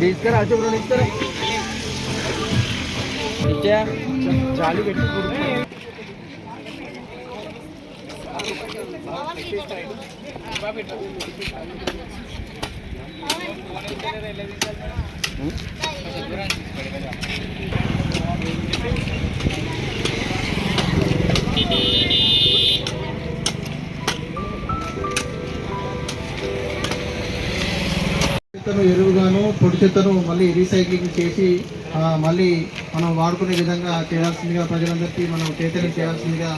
తీసుకురా అచ్చు రెండు ఇస్తారా ఇచ్చా చాలు పెట్టి చెత్తను ఎరువుగాను పొడి చెత్తను మళ్ళీ రీసైక్లింగ్ చేసి మళ్ళీ మనం వాడుకునే విధంగా చేయాల్సిందిగా ప్రజలందరికీ మనం చైతన్యం చేయాల్సిందిగా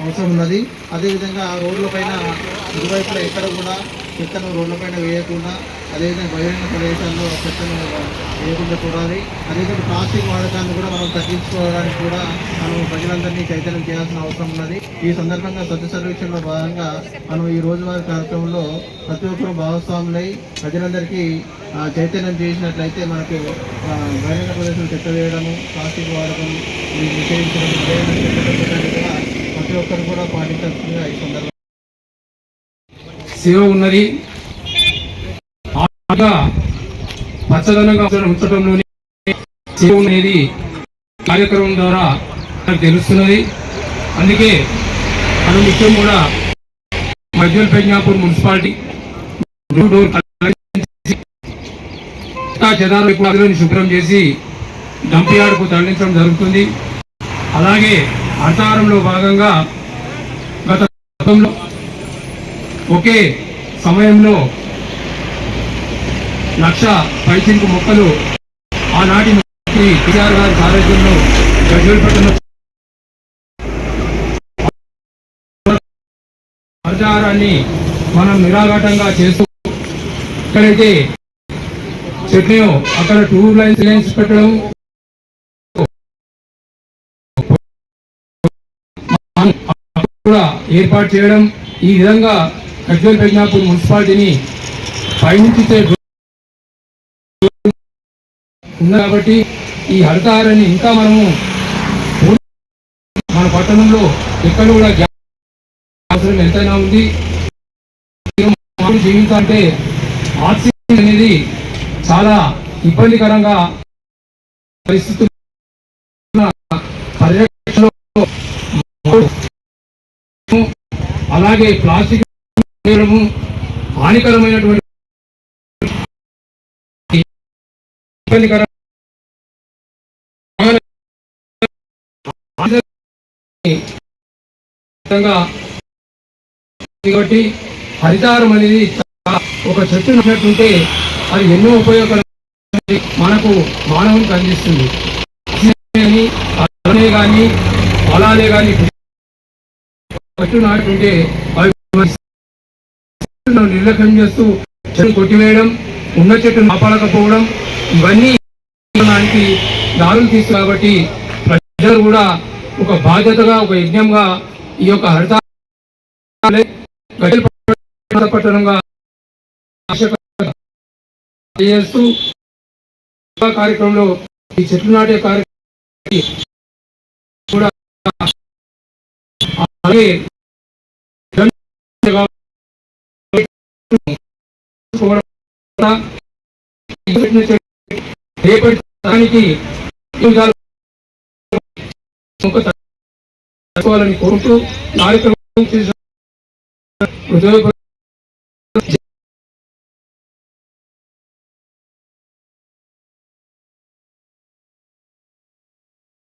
అవసరం ఉన్నది. అదేవిధంగా రోడ్ల పైన ఇరువైపులా ఎక్కడ కూడా చెత్తను రోడ్ల పైన వేయకుండా అదేవిధంగా బహిరంగ ప్రదేశాల్లో చెత్తను వేయకుండా చూడాలి. అదేవిధంగా ప్లాస్టిక్ వాడకాన్ని కూడా మనం తగ్గించుకోవడానికి కూడా మనం ప్రజలందరినీ చైతన్యం చేయాల్సిన అవసరం ఉన్నది. ఈ సందర్భంగా స్వచ్ఛ సర్వేక్షణలో భాగంగా మనం ఈ రోజువారీ కార్యక్రమంలో ప్రతి ఒక్కరూ భాగస్వాములై ప్రజలందరికీ చైతన్యం చేసినట్లయితే మనకు బహిరంగ ప్రదేశం చెత్త వేయడము ప్లాస్టిక్ వాడకం నిషేధించడం కూడా ప్రతి ఒక్కరు కూడా పాటించాల్సిందిగా ఈ సందర్భంగా సేవ ఉన్నది. పచ్చదనంగా ఉంచడంలోనే అనేది కార్యక్రమం ద్వారా మనకు తెలుస్తున్నది. అందుకే మనం ముఖ్యం కూడా మధ్యల్ ప్రజ్ఞాపూర్ మున్సిపాలిటీ డోర్ శుభ్రం చేసి డంపియార్డ్కు తరలించడం జరుగుతుంది. అలాగే అర్థారంలో భాగంగా గత గతంలో ఒకే సమయంలో లక్ష పైచిలకు మొక్కలు. ఆనాటి ముఖ్యమంత్రి కేసీఆర్ గారి సారథ్యంలో గజ్వేల్పట్నంలో ప్రచారాన్ని మనం నిరాఘాటంగా చేస్తూ ఎక్కడైతే చెట్లను అక్కడ టూ లైన్స్ లైన్స్ పెట్టడం. కూడా ఏర్పాటు చేయడం. ఈ విధంగా కజ్వల్ ప్రజ్ఞాపూర్ మున్సిపాలిటీని పైనుంచి ఉంది కాబట్టి ఈ హరితహారాన్ని ఇంకా మనము మన పట్టణంలో ఎక్కడ కూడా అవసరం ఎంతైనా ఉంది. జీవించాలంటే జీవితాలంటే ఆక్సిజన్ అనేది చాలా ఇబ్బందికరంగా పరిస్థితులు అలాగే ప్లాస్టిక్ హానికరమైనటువంటి ఇబ్బందికర. కాబట్టి హరితారం అనేది ఒక చెట్టు ఉన్నట్టుంటే అది ఎన్నో ఉపయోగకరం మనకు మానవునికి అందిస్తుంది కానీ అలానే కానీ పొలాలే కానీ చెట్టు నాటుంటే అవి నిర్లక్ష్యం చేస్తూ చెట్టు కొట్టివేయడం ఉన్న చెట్టును కాపాడకపోవడం ఇవన్నీ దారులు తీసు కాబట్టి ప్రజలు కూడా ఒక బాధ్యతగా ఒక యజ్ఞంగా ఈ యొక్క హరిత పట్టణంగా చేస్తూ కార్యక్రమంలో ఈ చెట్లు నాటే కార్యక్రమం కూడా అలాగే రేపటి తరానికి కోరుతూ కార్యక్రమం